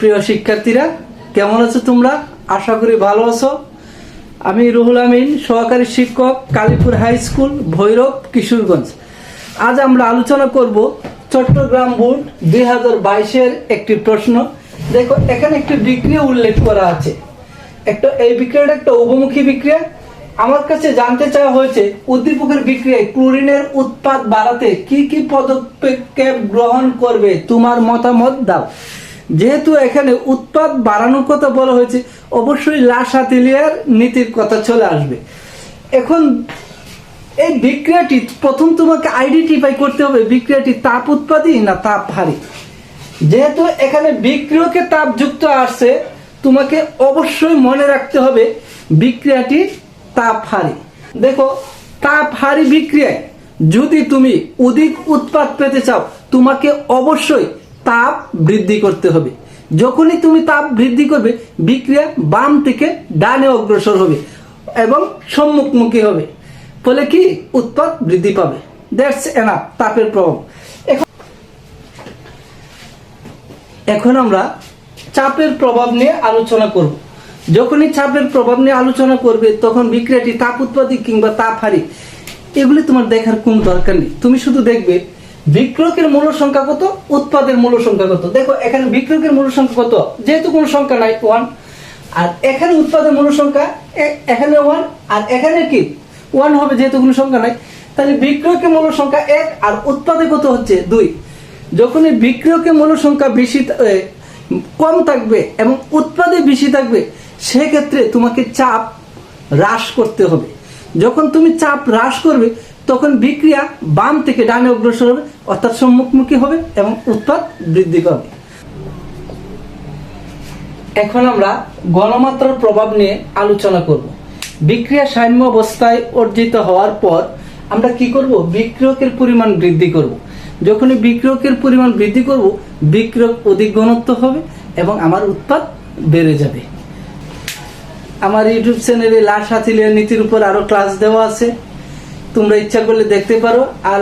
প্রিয় শিক্ষার্থীরা, কেমন আছো তোমরা? আশা করি ভালো আছো। আমি রুহুল আমিন, সহকারী শিক্ষক, কালীপুর হাই স্কুল, ভৈরব, কিশোরগঞ্জ। আজ আমরা আলোচনা করব চট্টগ্রাম বোর্ড দুই হাজার বাইশের একটি প্রশ্ন। দেখো, এখানে একটি বিক্রিয়া উল্লেখ করা আছে। একটা, এই বিক্রিয়াটা একটা উপমুখী বিক্রিয়া। আমার কাছে জানতে চাওয়া হয়েছে, উদ্দীপকের বিক্রিয়ায় ক্লোরিনের উৎপাদ বাড়াতে কি কি পদক্ষেপ গ্রহণ করবে? তোমার মতামত দাও। যেহেতু এখানে উৎপাদ বাড়ানোর কথা বলা হয়েছে, অবশ্যই লাশ হাতিলিয়ার নীতির কথা চলে আসবে। এখন এই বিক্রিয়াটি প্রথম তোমাকে আইডেন্টিফাই করতে হবে, বিক্রিয়াটি তাপ উৎপাদী না তাপ হারি যেহেতু এখানে বিক্রিয়কে তাপযুক্ত আসছে, তোমাকে অবশ্যই মনে রাখতে হবে বিক্রিয়াটি তাপ হারি দেখো, তাপ হারি বিক্রিয়ায় যদি তুমি অধিক উৎপাদ পেতে চাও, তোমাকে অবশ্যই তাপ বৃদ্ধি করতে হবে। যখনই তুমি তাপ বৃদ্ধি করবে, বিক্রিয়া বাম থেকে ডানে অগ্রসর হবে এবং সম্মুখমুখী হবে। ফলে কি? উৎপাদ বৃদ্ধি পাবে। দ্যাটস এনাফ তাপের প্রভাব। এখন আমরা চাপের প্রভাব নিয়ে আলোচনা করব। যখনই চাপের প্রভাব নিয়ে আলোচনা করবে, তখন বিক্রিয়াটি তাপ উৎপাদী কিংবা তাপ হারি। এগুলি তোমার দেখার কোন দরকার নেই। তুমি শুধু দেখবে বিক্রয়কের মূল সংখ্যা কত? উৎপাদের মূল সংখ্যা কত? দেখো, এখানে বিক্রয়কের মূল সংখ্যা কত? যেহেতু কোনো সংখ্যা নাই ওয়ান আর এখানে উৎপাদের মূল সংখ্যা এখানে ওয়ান আর এখানে কি? ওয়ান হবে যেহেতু কোনো সংখ্যা নাই। তাহলে বিক্রয়কে মূল সংখ্যা এক, আর উৎপাদে কত হচ্ছে? দুই। যখন এই বিক্রয়কে মূল সংখ্যা বেশি কম থাকবে এবং উৎপাদে বেশি থাকবে, সেক্ষেত্রে তোমাকে চাপ হ্রাস করতে হবে। যখন তুমি চাপ হ্রাস করবে তখন বিক্রিয়া বাম থেকে ডানে অগ্রসর হবে, অর্থাৎ সম্মুখমুখী হবে এবং উৎপাদ বৃদ্ধি করবে। এখন আমরা গণমাত্রার প্রভাব নিয়ে আলোচনা করব। বিক্রিয়া সাম্য অবস্থায় অর্জিত হওয়ার পর আমরা কি করব? বিক্রিয়কের পরিমাণ বৃদ্ধি করব। যখনই বিক্রিয়কের পরিমাণ বৃদ্ধি করব, বিক্রিয়ক অধিক ঘনত্ব হবে এবং আমার উৎপাদ বেড়ে যাবে। আমার ইউটিউব চ্যানেলে লাশ হাতিলিয়া নীতির উপর আরও ক্লাস দেওয়া আছে। তোমরা ইচ্ছা করলে দেখতে পারো আর